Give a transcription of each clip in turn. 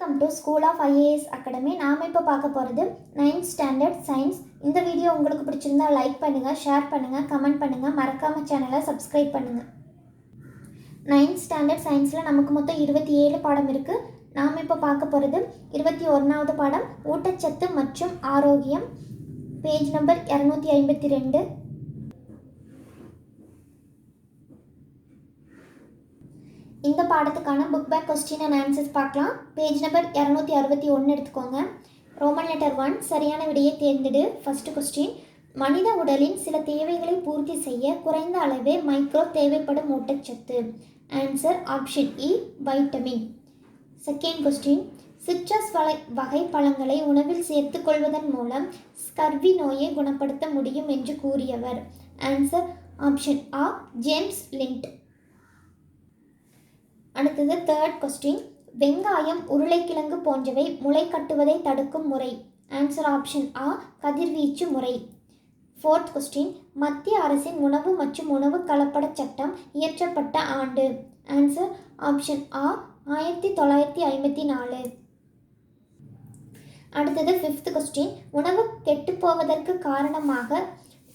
Welcome to school of IAS academy நாம் இப்போ பார்க்க போகிறது நைன்த் ஸ்டாண்டர்ட் சயின்ஸ் இந்த வீடியோ உங்களுக்கு பிடிச்சிருந்தா லைக் பண்ணுங்கள் ஷேர் பண்ணுங்கள் கமெண்ட் பண்ணுங்கள் மறக்காம சேனலை சப்ஸ்கிரைப் பண்ணுங்கள் நைன்த் ஸ்டாண்டர்ட் சயின்ஸில் நமக்கு மொத்தம் இருபத்தி ஏழு பாடம் இருக்குது நாம் இப்போ பார்க்க போகிறது இருபத்தி ஒன்றாவது பாடம் ஊட்டச்சத்து மற்றும் ஆரோக்கியம். பேஜ் நம்பர் இரநூத்தி ஐம்பத்தி ரெண்டு. இந்த பாடத்துக்கான book back question and answers பார்க்கலாம். பேஜ் நம்பர் இரநூத்தி அறுபத்தி ஒன்று எடுத்துக்கோங்க. ரோமன் லெட்டர் ஒன் சரியான விடையை தேர்ந்தெடு. ஃபஸ்ட்டு கொஸ்டின் மனித உடலின் சில தேவைகளை பூர்த்தி செய்ய குறைந்த அளவே மைக்ரோ தேவைப்படும் ஊட்டச்சத்து. ஆன்சர் ஆப்ஷன் இ வைட்டமின் செகண்ட் கொஸ்டின் சிட்ரஸ் வகை வகை பழங்களை உணவில் சேர்த்துக்கொள்வதன் மூலம் ஸ்கர்வி நோயை குணப்படுத்த முடியும் என்று கூறியவர். ஆன்சர் ஆப்ஷன் ஆ ஜேம்ஸ் லிண்ட் அடுத்தது தேர்ட் கொஸ்டின் வெங்காயம் உருளைக்கிழங்கு போன்றவை முளை கட்டுவதை தடுக்கும் முறை. ஆன்சர் ஆப்ஷன் ஆ கதிர்வீச்சு முறை. ஃபோர்த் கொஸ்டின் மத்திய அரசின் உணவு மற்றும் உணவு கலப்பட சட்டம் இயற்றப்பட்ட ஆண்டு. ஆன்சர் ஆப்ஷன் ஆ ஆயிரத்தி தொள்ளாயிரத்தி ஐம்பத்தி நாலு. அடுத்தது ஃபிஃப்த் கொஸ்டின் உணவு கெட்டுப்போவதற்கு காரணமாக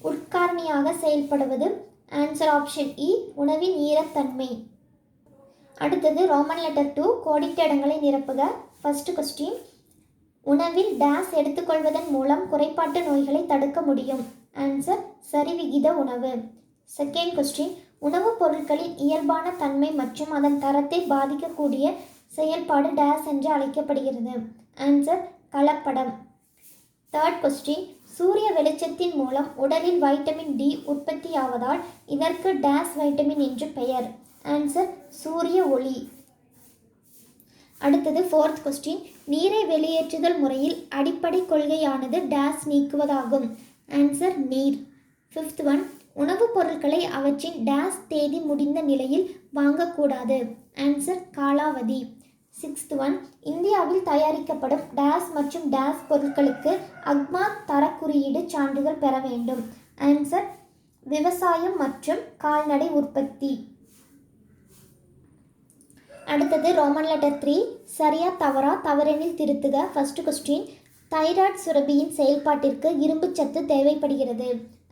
உட்காரணியாக செயல்படுவது. ஆன்சர் ஆப்ஷன் இ உணவின் ஈரத்தன்மை. அடுத்தது ரோமன் லெட்டர் டூ கோடிட்ட இடங்களை நிரப்புக. ஃபர்ஸ்ட் கொஸ்டின் உணவில் டேஸ் எடுத்துக்கொள்வதன் மூலம் குறைபாட்டு நோய்களை தடுக்க முடியும். ஆன்சர் சரிவிகித உணவு. செகண்ட் கொஸ்டின் உணவுப் பொருட்களின் இயல்பான தன்மை மற்றும் அதன் தரத்தை பாதிக்கக்கூடிய செயல்பாடு டேஸ் என்று அழைக்கப்படுகிறது. ஆன்சர் கலப்படம். தேர்ட் கொஸ்டின் சூரிய வெளிச்சத்தின் மூலம் உடலில் வைட்டமின் டி உற்பத்தியாவதால் இதற்கு டேஸ் வைட்டமின் என்று பெயர். ஆன்சர் சூரிய ஒளி. அடுத்தது ஃபோர்த் கொஸ்டின் நீரை வெளியேற்றுதல் முறையில் அடிப்படை கொள்கையானது டேஸ் நீக்குவதாகும். ஆன்சர் நீர். ஃபிஃப்த் ஒன் உணவுப் பொருட்களை அவற்றின் டேஸ் தேதி முடிந்த நிலையில் வாங்கக்கூடாது. ஆன்சர் காலாவதி. சிக்ஸ்த் ஒன் இந்தியாவில் தயாரிக்கப்படும் டேஸ் மற்றும் டேஸ் பொருட்களுக்கு அக்மா தரக்குறியீடு சான்றிதழ் பெற வேண்டும். ஆன்சர் விவசாயம் மற்றும் கால்நடை உற்பத்தி. அடுத்தது ரோமன் லெட்டர் த்ரீ சரியா தவறா தவறெனில் திருத்துக. ஃபஸ்ட்டு கொஸ்டின் தைராய்டு சுரபியின் செயல்பாட்டிற்கு இரும்புச்சத்து தேவைப்படுகிறது.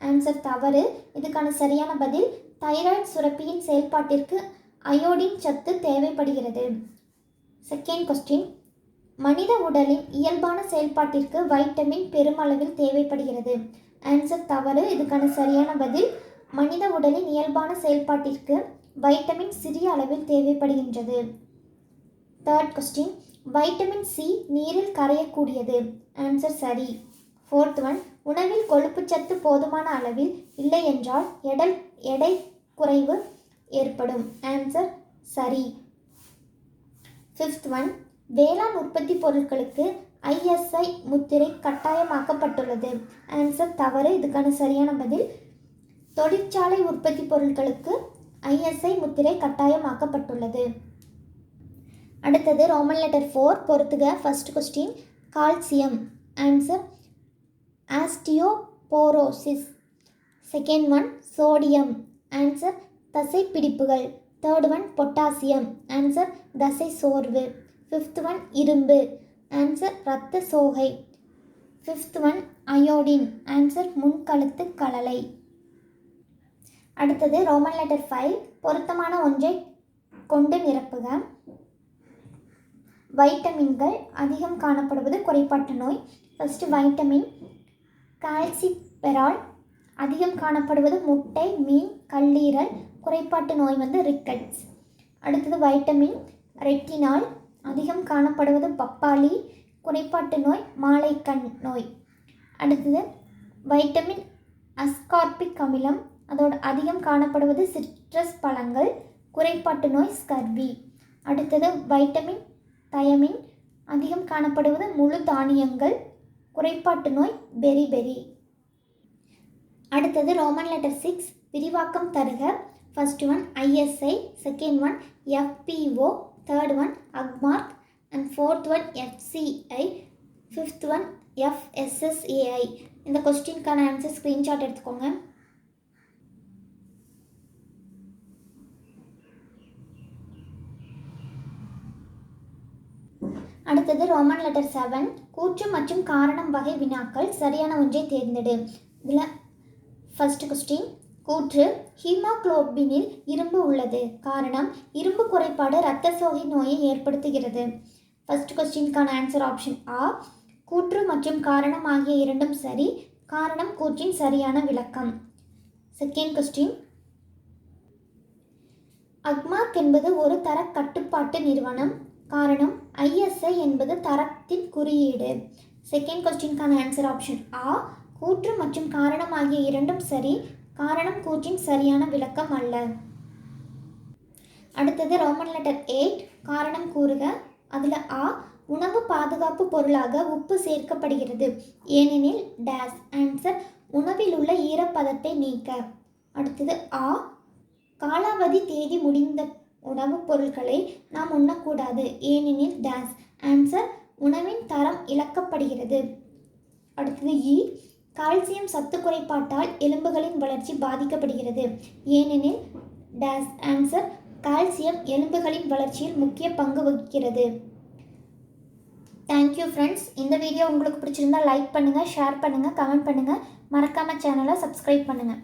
ஆன்சர் தவறு. இதுக்கான சரியான பதில் தைராய்டு சுரப்பியின் செயல்பாட்டிற்கு அயோடின் சத்து தேவைப்படுகிறது. செகண்ட் கொஸ்டின் மனித உடலின் இயல்பான செயல்பாட்டிற்கு வைட்டமின் பெருமளவில் தேவைப்படுகிறது. ஆன்சர் தவறு. இதுக்கான சரியான பதில் மனித உடலின் இயல்பான செயல்பாட்டிற்கு வைட்டமின் சிறிய அளவில் தேவைப்படுகின்றது. தேர்ட் கொஸ்டின் வைட்டமின் சி நீரில் கரையக்கூடியது. ஆன்சர் சரி. ஃபோர்த் ஒன் உணவில் கொழுப்புச்சத்து போதுமான அளவில் இல்லை என்றால் எடல் எடை குறைவு ஏற்படும். ஆன்சர் சரி. ஃபிஃப்த் ஒன் வேளாண் உற்பத்தி பொருட்களுக்கு ஐஎஸ்ஐ முத்திரை கட்டாயமாக்கப்பட்டுள்ளது. ஆன்சர் தவறு. இதுக்கான சரியான பதில். தொழிற்சாலை உற்பத்தி பொருட்களுக்கு ஐஎஸ்ஐ முத்திரை கட்டாயமாக்கப்பட்டுள்ளது. அடுத்தது ரோமன் லெட்டர் ஃபோர் பொறுத்துக. First question calcium. Answer osteoporosis. Second one sodium. Answer தசை பிடிப்புகள் தேர்ட் ஒன் பொட்டாசியம். ஆன்சர் தசை சோர்வு ஃபிஃப்த் ஒன் இரும்பு. ஆன்சர் இரத்த சோகை. Fifth one iodine. ஆன்சர் முன்கழுத்து கலலை. அடுத்தது ரோமன் லெட்டர் ஃபைவ் பொருத்தமான ஒன்றை கொண்டு நிரப்புக. வைட்டமின்கள் அதிகம் காணப்படுவது குறைபாட்டு நோய். ஃபஸ்ட்டு வைட்டமின் கால்சிபெரால் அதிகம் காணப்படுவது முட்டை மீன் கல்லீரல் குறைபாட்டு நோய் வந்து ரிக்கட்ஸ் அடுத்தது வைட்டமின் ரெட்டினால் அதிகம் காணப்படுவது பப்பாளி குறைபாட்டு நோய் மாலைக்கண் நோய். அடுத்தது வைட்டமின் அஸ்கார்பிக் அமிலம் அதோட அதிகம் காணப்படுவது சிட்ரஸ் பழங்கள் குறைபாட்டு நோய் ஸ்கர்வி. அடுத்தது வைட்டமின் தயமின். அதிகம் காணப்படுவது முழு தானியங்கள் குறைபாட்டு நோய் பெரி பெரி. அடுத்தது ரோமன் லெட்டர் சிக்ஸ் விரிவாக்கம் தருக. First one ISI. Second one FPO third one Agmark. And fourth one FCI. Fifth one FSSAI. இந்த கொஸ்டின்கான ஆன்சர் ஸ்க்ரீன்ஷாட் எடுத்துக்கோங்க. அடுத்தது ரோமன் லெட்டர் செவன். கூற்று மற்றும் காரணம் வகை வினாக்கள் சரியான ஒன்றை தேர்ந்தெடு. இதில் ஃபஸ்ட்டு கொஸ்டின் கூற்று ஹீமோக்ளோபினில் இரும்பு உள்ளது. காரணம் இரும்பு குறைபாடு இரத்த சோகை நோயை ஏற்படுத்துகிறது. ஃபர்ஸ்ட் கொஸ்டினுக்கான ஆன்சர் ஆப்ஷன் ஆ கூற்று மற்றும் காரணம் ஆகிய இரண்டும் சரி. காரணம் கூற்றின் சரியான விளக்கம். செகண்ட் கொஸ்டின் அக்மார்க் என்பது ஒரு தர கட்டுப்பாட்டு நிறுவனம். காரணம் ஐஎஸ்ஐ என்பது தரத்தின் குறியீடு. செகண்ட் கொஸ்டின்கான ஆன்சர் ஆப்ஷன் ஆ கூற்று மற்றும் காரணம் ஆகிய இரண்டும் சரி. காரணம் கூற்றின் சரியான விளக்கம் அல்ல. அடுத்தது ரோமன் லெட்டர் எயிட் காரணம் கூறுக. அதில் ஆ உணவு பாதுகாப்பு பொருளாக உப்பு சேர்க்கப்படுகிறது. ஏனெனில் டேஸ் ஆன்சர் உணவில் உள்ள ஈரப்பதத்தை நீக்க. அடுத்தது ஆ காலாவதி தேதி முடிந்த உணவுப் பொருட்களை நாம் உண்ணக்கூடாது. ஏனெனில் டேஸ் ஆன்சர் உணவின் தரம் இழக்கப்படுகிறது. அடுத்தது e, இ கால்சியம் சத்து குறைபாட்டால் எலும்புகளின் வளர்ச்சி பாதிக்கப்படுகிறது. ஏனெனில் டேஸ் ஆன்சர் கால்சியம் எலும்புகளின் வளர்ச்சியில் முக்கிய பங்கு வகிக்கிறது. தேங்க்யூ ஃப்ரெண்ட்ஸ் இந்த வீடியோ உங்களுக்கு பிடிச்சிருந்தா லைக் பண்ணுங்கள் ஷேர் பண்ணுங்கள் கமெண்ட் பண்ணுங்கள் மறக்காமல் சேனலை சப்ஸ்கிரைப் பண்ணுங்கள்